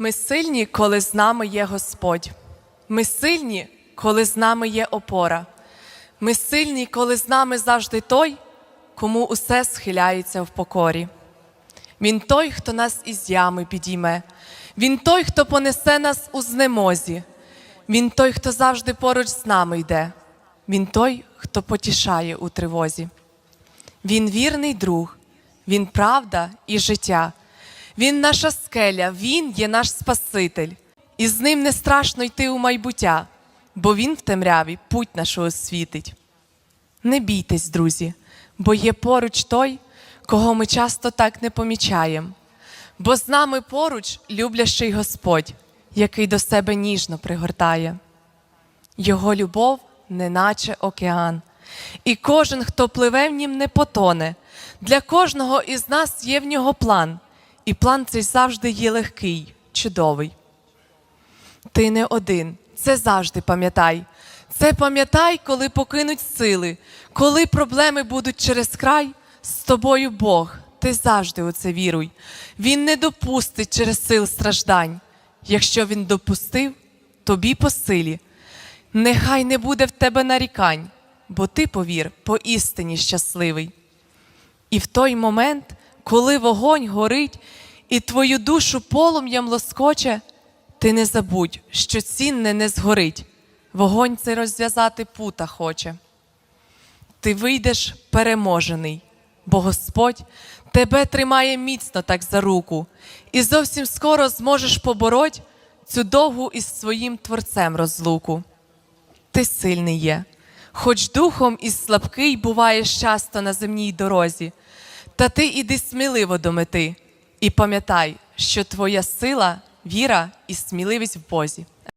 Ми сильні, коли з нами є Господь. Ми сильні, коли з нами є опора. Ми сильні, коли з нами завжди той, кому усе схиляється в покорі. Він той, хто нас із ями підійме. Він той, хто понесе нас у знемозі. Він той, хто завжди поруч з нами йде. Він той, хто потішає у тривозі. Він вірний друг, він правда і життя. Він наша скеля, він є наш Спаситель, і з ним не страшно йти у майбуття, бо він в темряві путь нашу освітить. Не бійтесь, друзі, бо є поруч той, кого ми часто так не помічаємо, бо з нами поруч люблящий Господь, який до себе ніжно пригортає. Його любов неначе океан, і кожен, хто пливе в нім, не потоне. Для кожного із нас є в нього план, і план цей завжди є легкий, чудовий. Ти не один, це завжди пам'ятай. Це пам'ятай, коли покинуть сили, коли проблеми будуть через край, з тобою Бог, ти завжди у це віруй. Він не допустить через сил страждань. Якщо він допустив, тобі по силі. Нехай не буде в тебе нарікань, бо ти повір, поістині щасливий. І в той момент, коли вогонь горить і твою душу полум'ям лоскоче, ти не забудь, що цінне не згорить, вогонь цей розв'язати пута хоче. Ти вийдеш переможений, бо Господь тебе тримає міцно так за руку, і зовсім скоро зможеш побороть цю довгу із своїм Творцем розлуку. Ти сильний є, хоч духом і слабкий буваєш часто на земній дорозі, та ти іди сміливо до мети, і пам'ятай, що твоя сила, віра і сміливість в Бозі.